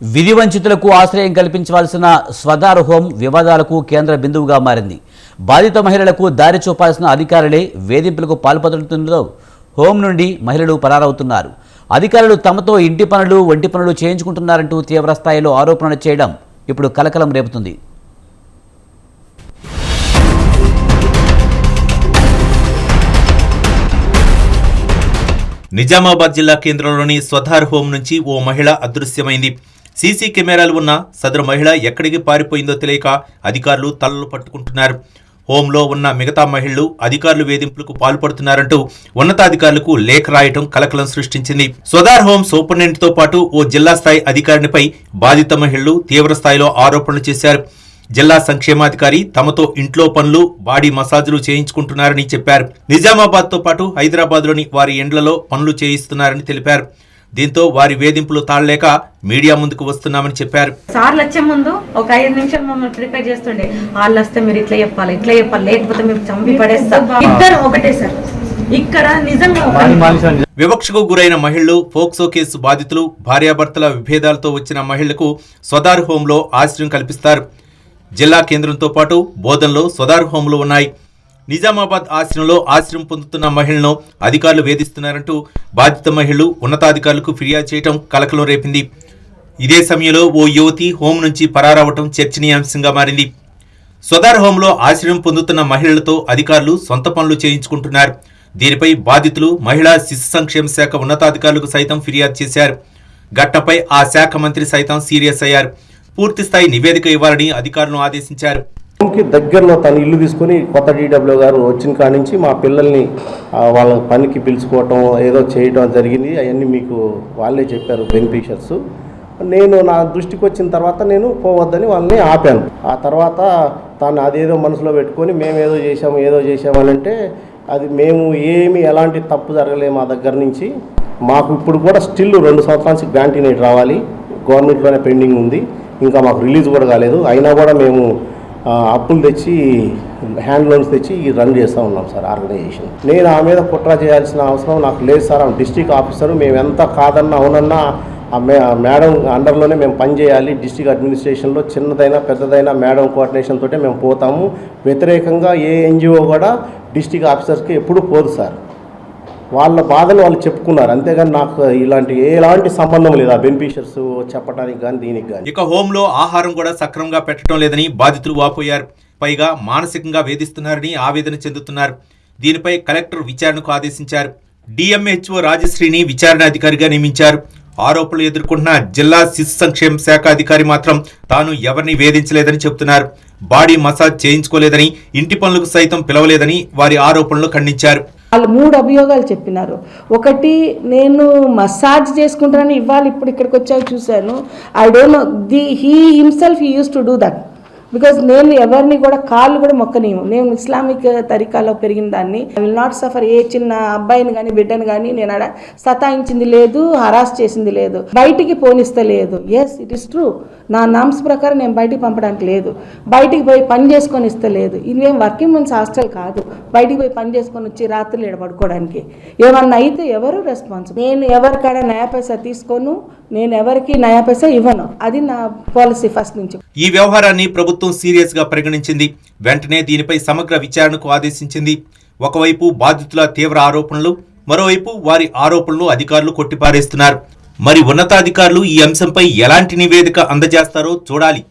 విధి వంచితులకు ఆశ్రయం కల్పించవలసిన స్వదార్ హోం వివాదాలకు కేంద్ర బిందువుగా మారింది. బాధిత మహిళలకు దారి చూపాల్సిన అధికారులే వేధింపులకు పాల్పడుతుండో హోం నుండి మహిళలు పరారవుతున్నారు. అధికారులు తమతో ఇంటి పనులు ఒంటి పనులు చేయించుకుంటున్నారంటూ తీవ్రస్థాయిలో ఆరోపణలు చేయడం ఇప్పుడు కలకలం రేపుతుంది. నిజామాబాద్ జిల్లా కేంద్రంలోని స్వధార్ హోం నుంచి ఓ మహిళ అదృశ్యమైంది. సీసీ కెమెరాలు ఉన్న సదరు మహిళ ఎక్కడికి పారిపోయిందో తెలియక అధికారులు తలలు పట్టుకుంటున్నారు. హోంలో ఉన్న మిగతా మహిళలు అధికారులు వేధింపులకు పాల్పడుతున్నారంటూ ఉన్నతాధికారులకు లేఖ రాయటం కలకలం సృష్టించింది. స్వధార్ హోం సూపరింటెండెంట్తో పాటు ఓ జిల్లా స్థాయి అధికారినిపై బాధిత మహిళలు తీవ్ర స్థాయిలో ఆరోపణలు చేశారు. జిల్లా సంక్షేమాధికారి తమతో ఇంట్లో పనులు బాడీ మసాజులు చేయించుకుంటున్నారని చెప్పారు. నిజామాబాద్తో పాటు హైదరాబాద్లోని వారి ఇండ్లలో పనులు చేయిస్తున్నారని తెలిపారు. దీంతో వారి వేధింపులు తాళలేక మీడియా ముందుకు వస్తున్నామని చెప్పారు. సార్లు వచ్చే ముందు ఒక ఐదు నిమిషాలు మమ్మల్ని ప్రిపేర్ చేస్తుండే. వాళ్ళు వస్తే మీరు ఇట్లా చెప్పాలి ఇట్లా చెప్పాలి లేకపోతే మీరు చంపి పడేస్తాం. ఇద్దరు ఒకటే సార్. ఇక్కడ నిజంగా ఒకటే. వివక్షకు గురైన మహిళలు ఫోక్సో కేసు బాధితులు భార్యాభర్తల విభేదాలతో వచ్చిన మహిళలకు స్వదార్ హోంలో ఆశ్రయం కల్పిస్తారు. జిల్లా కేంద్రంతో పాటు బోధనలో స్వదార్ హోంలు ఉన్నాయి. నిజామాబాద్ ఆశ్రమంలో ఆశ్రయం పొందుతున్న మహిళను అధికారులు వేధిస్తున్నారంటూ బాధిత మహిళలు ఉన్నతాధికారులకు ఫిర్యాదు చేయడం కలకలం రేపింది. ఇదే సమయంలో ఓ యువతి హోం నుంచి పరారవటం చర్చనీయాంశంగా మారింది. స్వదార్ హోంలో ఆశ్రయం పొందుతున్న మహిళలతో అధికారులు సొంత పనులు చేయించుకుంటున్నారు. దీనిపై బాధితులు మహిళా శిశు సంక్షేమ శాఖ ఉన్నతాధికారులకు సైతం ఫిర్యాదు చేశారు. ఘటనపై ఆ శాఖ మంత్రి సైతం సీరియస్ అయ్యారు. పూర్తిస్థాయి నివేదిక ఇవ్వాలని అధికారులను ఆదేశించారు. కి దగ్గరలో తను ఇల్లు తీసుకొని కొత్త డీడబ్ల్యూ గారు వచ్చిన కాడి నుంచి మా పిల్లల్ని వాళ్ళ పనికి పిలుచుకోవటం ఏదో చేయటం జరిగింది. అవన్నీ మీకు వాళ్ళే చెప్పారు బెనిఫిషియర్స్. నేను నా దృష్టికి వచ్చిన తర్వాత నేను పోవద్దని వాళ్ళని ఆపాను. ఆ తర్వాత తాను అదేదో మనసులో పెట్టుకొని మేము ఏదో చేసాము ఏదో చేసామని అంటే అది మేము ఏమి ఎలాంటి తప్పు జరగలేదు మా దగ్గర నుంచి. మాకు ఇప్పుడు కూడా స్టిల్ రెండు సంవత్సరానికి నుంచి గ్రాంటీనేట్ రావాలి. గవర్నమెంట్లోనే పెండింగ్ ఉంది. ఇంకా మాకు రిలీజ్ కూడా కాలేదు. అయినా కూడా మేము అప్పులు తెచ్చి హ్యాండ్ లోన్స్ తెచ్చి రన్ చేస్తూ ఉన్నాం సార్ ఆర్గనైజేషన్. నేను ఆ మీద కుట్ర చేయాల్సిన అవసరం నాకు లేదు సార్. ఆమె డిస్టిక్ ఆఫీసర్ మేము ఎంత కాదన్నా అవునన్నా ఆ మే మేడం అండర్లోనే మేము పనిచేయాలి డిస్టిక్ అడ్మినిస్ట్రేషన్లో చిన్నదైనా పెద్దదైనా మేడం కోఆర్డినేషన్ తోటే మేము పోతాము. వ్యతిరేకంగా ఏ ఎన్జిఓ కూడా డిస్టిక్ ఆఫీసర్స్కి ఎప్పుడూ పోదు సార్. వాళ్ళ బాధలు వాళ్ళు చెప్పుకున్నారు. అంతేగాని నాకు ఇలాంటి ఎలాంటి సంబంధం లేదు. ఆ బెనిఫిషియర్స్ చెప్పడానికి కానీ దీనికి కానీ ఇక హోంలో ఆహారం కూడా సక్రమంగా పెట్టడం లేదని బాధితులు వాపోయారు. పైగా మానసికంగా వేధిస్తున్నారని ఆవేదన చెందుతున్నారు. దీనిపై కలెక్టర్ విచారణకు ఆదేశించారు. డిఎంహెచ్ఓ రాజశ్రీని విచారణ అధికారిగా నియమించారు. ఆరోపణలు ఎదుర్కొంటున్న జిల్లా శిశు సంక్షేమ శాఖ అధికారి మాత్రం తాను ఎవరిని వేధించలేదని చెబుతున్నారు. బాడీ మసాజ్ చేయించుకోలేదని ఇంటి పనులకు సైతం పిలవలేదని వారి ఆరోపణలు ఖండించారు. వాళ్ళు మూడు అభియోగాలు చెప్పినారు. ఒకటి నేను మసాజ్ చేసుకుంటానని ఇవాళ ఇప్పుడు ఇక్కడికి వచ్చాక చూశాను. I don't know the he himself he used to do that because నేను ఎవరిని కూడా కాళ్ళు కూడా మొక్కనీయము నేను ఇస్లామిక్ తరికాలో పెరిగిన దాన్ని I will not suffer a చిన్న అబ్బాయిని కానీ బిడ్డని కానీ నేను ఆడ సతాయించింది లేదు హరాస్ చేసింది లేదు బయటికి పోనిస్తే లేదు ఎస్ ఇట్ ఇస్ ట్రూ నా నామ్స్ ప్రకారం నేను బయటికి పంపడానికి లేదు. బయటికి పోయి పని చేసుకొని ఇస్తే లేదు ఇవేం వర్కింగ్ మెన్స్ హాస్టల్ కాదు. బయటికి పోయి పని చేసుకొని వచ్చి రాత్రులు ఈడ పడుకోవడానికి. ఏమన్నా అయితే ఎవరు రెస్పాన్సిబుల్ నేను ఎవరికైనా న్యాయ పైసా తీసుకోను నేను ఎవరికి నయా పైసా ఇవ్వను. అది నా పాలసీ ఫస్ట్ నుంచి. ఈ వ్యవహారాన్ని ప్రభుత్వం సీరియస్గా పరిగణించింది. వెంటనే దీనిపై సమగ్ర విచారణకు ఆదేశించింది. ఒకవైపు బాధితుల తీవ్ర ఆరోపణలు మరోవైపు వారి ఆరోపణలు అధికారులు కొట్టిపారేస్తున్నారు. మరి ఉన్నతాధికారులు ఈ అంశంపై ఎలాంటి నివేదిక అందజేస్తారో చూడాలి.